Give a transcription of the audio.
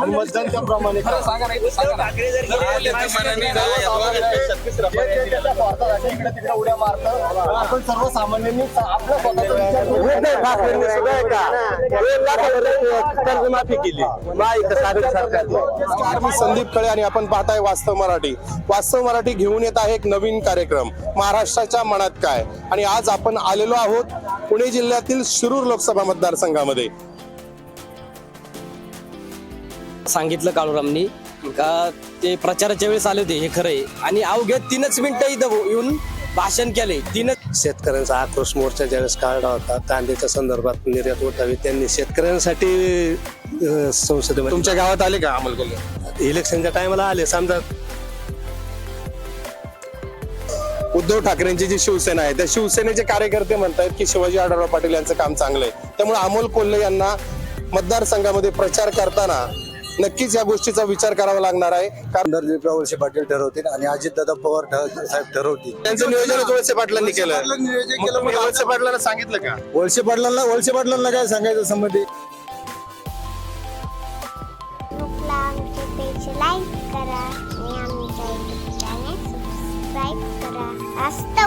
आणि मतदान त्याप्रमाणे करा. जे त्याच्या स्वार्थासाठी इकडे तिकडे उड्या मारतं आपण सर्वसामान्यांनी आपल्या स्वतःचा विचार कर्जमाफी केली. नमस्कार मी संदीप कळे आणि आपण पाहताय वास्तव मराठी. वास्तव मराठी घेऊन येत आहे एक नवीन कार्यक्रम. महाराष्ट्राच्या मनात काय? आणि आज आपण आलेलो आहोत पुणे जिल्ह्यातील शिरूर लोकसभा मतदारसंघामध्ये. सांगितलं काळूरामनी. का ते प्रचाराच्या वेळेस आले होते हे खरं आहे आणि अवघ्या तीनच मिनिटं इथं येऊन भाषण केले तीनच शेतकऱ्यांचा आक्रोश मोर्चा ज्यावेळेस काढला होता कांद्याच्या संदर्भात निर्यात होत हवी त्यांनी शेतकऱ्यांसाठी संसदेमध्ये तुमच्या गावात आले का अमल कोल्हे? इलेक्शनच्या टायमाला आले समजा. उद्धव ठाकरेंची जी शिवसेना आहे त्या शिवसेनेचे कार्यकर्ते म्हणतायत की शिवाजी आढळराव पाटील यांचं काम चांगलं आहे त्यामुळे अमोल कोल्हे यांना मतदारसंघामध्ये प्रचार करताना नक्कीच या गोष्टीचा विचार करावा लागणार आहे. कारण वळसे पाटील ठरवतील आणि अजितदादा पवार साहेब ठरवतील. त्यांचं नियोजन वळसे पाटलांनी केलं. वळसे पाटलांना सांगितलं का? वळसे पाटलांना वळसे पाटलांना काय सांगायचं संबंधी? करा आणि आमच्या चॅनेल सबस्क्राईब करा. रास्त